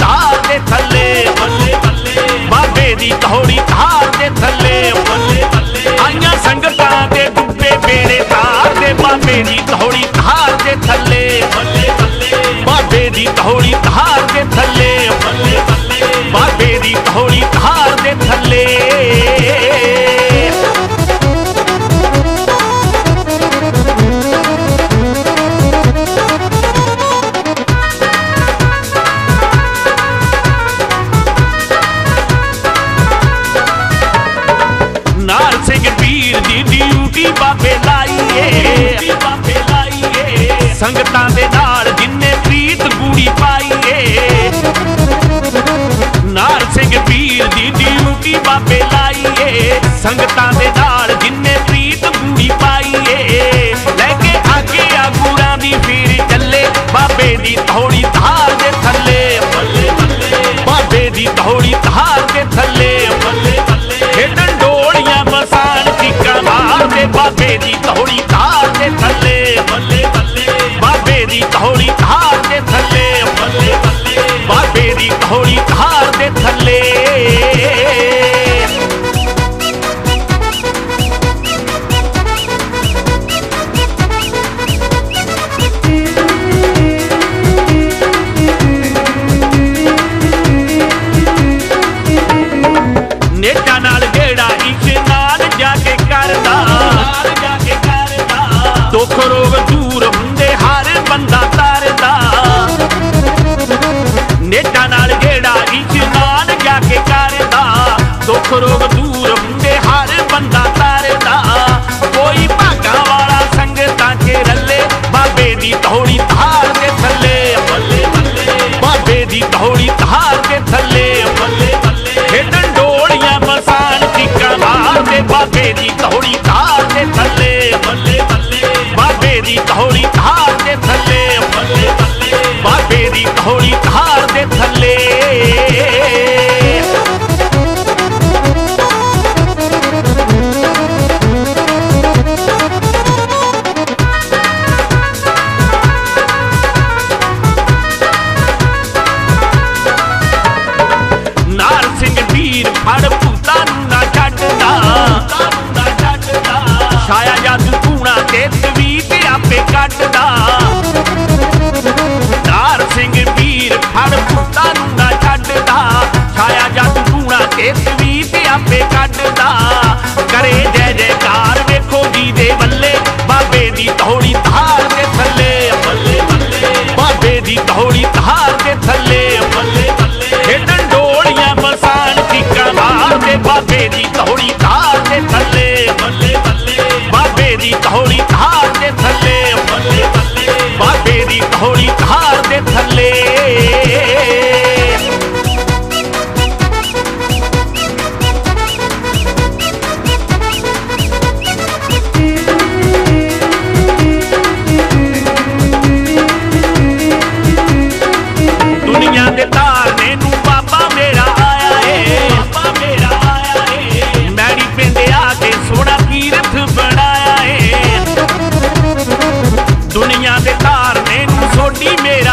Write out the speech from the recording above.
ਧਾਰ ਦੇ ਥੱਲੇ, ਬੱਲੇ ਬੱਲੇ। ਬਾਬੇ ਦੀ ਧੌੜੀ ਧਾਰ ਦੇ ਥੱਲੇ, ਬੱਲੇ ਬੱਲੇ। ਆਈਆਂ ਸੰਗਤਾਂ ਦੇ ਡੁੱਬੇ ਬੇੜੇ ਤਾਰ ਦੇ। ਬਾਬੇ ਦੀ ਧੌੜੀ ਧਾਰ ਦੇ ਥੱਲੇ, ਬੱਲੇ ਬੱਲੇ। ਬਾਬੇ ਦੀ ਧੌੜੀ ਧਾਰ ਦੇ ਥੱਲੇ, ਬੱਲੇ ਬੱਲੇ। ਬਾਬੇ ਦੀ ਧੌੜੀ ਡਿਊਟੀ ਬਾਬੇ ਲਾਈਏ। ਬਾਬੇ ਲਾਈਏ ਸੰਗਤਾਂ ਦੇ ਨਾਲ ਜਿੰਨੇ ਪ੍ਰੀਤ ਗੂੜੀ ਪਾਈਏ। ਨਾਰ ਸਿੰਘ ਪੀਰ ਦੀ ਡਿਊਟੀ ਬਾਬੇ ਲਾਈਏ। ਸੰਗਤਾਂ ਨੇਟਾ ਨਾਲ ਜਿਹੜਾ ਇਸ਼ਨਾਨ ਜਾ ਕੇ ਕਰਦਾ ਜਾ ਕੇ ਕਰਦਾ। ਦੁੱਖ ਰੋਗ ਦੂਰ ਹੁੰਦੇ ਹਰ ਬੰਦਾ ਤਰਦਾ। ਨੇਟਾ ਨਾਲ ਜਿਹੜਾ ਇਸ਼ਨਾਨ ਜਾ ਕੇ ਕਰਦਾ। ਦੁੱਖ ਰੋਗ ਦੂਰ ਹੁੰਦੇ ਹਰ ਬੰਦਾ ਤਰਦਾ। ਕੋਈ ਭਾਗਾ ਵਾਲਾ ਸੰਗਤਾਂ 'ਚ ਰੱਲੇ, ਬਾਬੇ ਦੀ ਧੌੜੀ ਧਾਰ ਦੇ ਥੱਲੇ। ਬੱਲੇ ਬੱਲੇ ਬਾਬੇ ਦੀ ਧੌੜੀ ਧਾਰ London. primeira